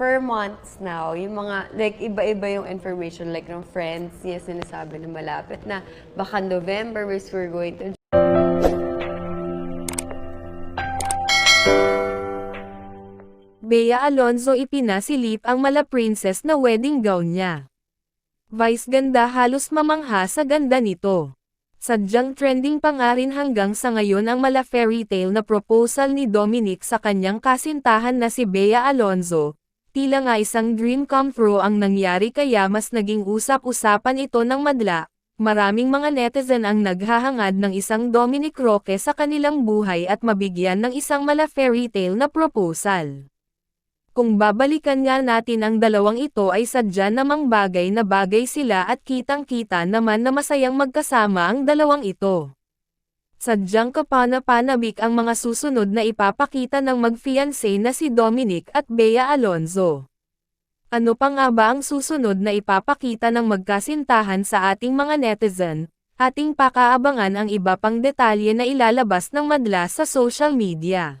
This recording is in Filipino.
For months now, yung mga, like, iba-iba yung information, like, ng friends niya sinasabi na malapit na, baka November, which we're going to Bea Alonzo ipinasilip ang mala princess na wedding gown niya. Vice ganda halos mamangha sa ganda nito. Sadyang trending pa nga rin hanggang sa ngayon ang mala fairy tale na proposal ni Dominic sa kanyang kasintahan na si Bea Alonzo. Tila nga isang dream come true ang nangyari kaya mas naging usap-usapan ito ng madla. Maraming mga netizen ang naghahangad ng isang Dominic Roque sa kanilang buhay at mabigyan ng isang mala fairy tale na proposal. Kung babalikan nga natin ang dalawang ito ay sadya namang bagay na bagay sila at kitang-kita naman na masayang magkasama ang dalawang ito. Sadyang kapana-panabik ang mga susunod na ipapakita ng magfiancé na si Dominic at Bea Alonzo. Ano pa nga ba ang susunod na ipapakita ng magkasintahan sa ating mga netizen? Ating pakaabangan ang iba pang detalye na ilalabas ng madla sa social media.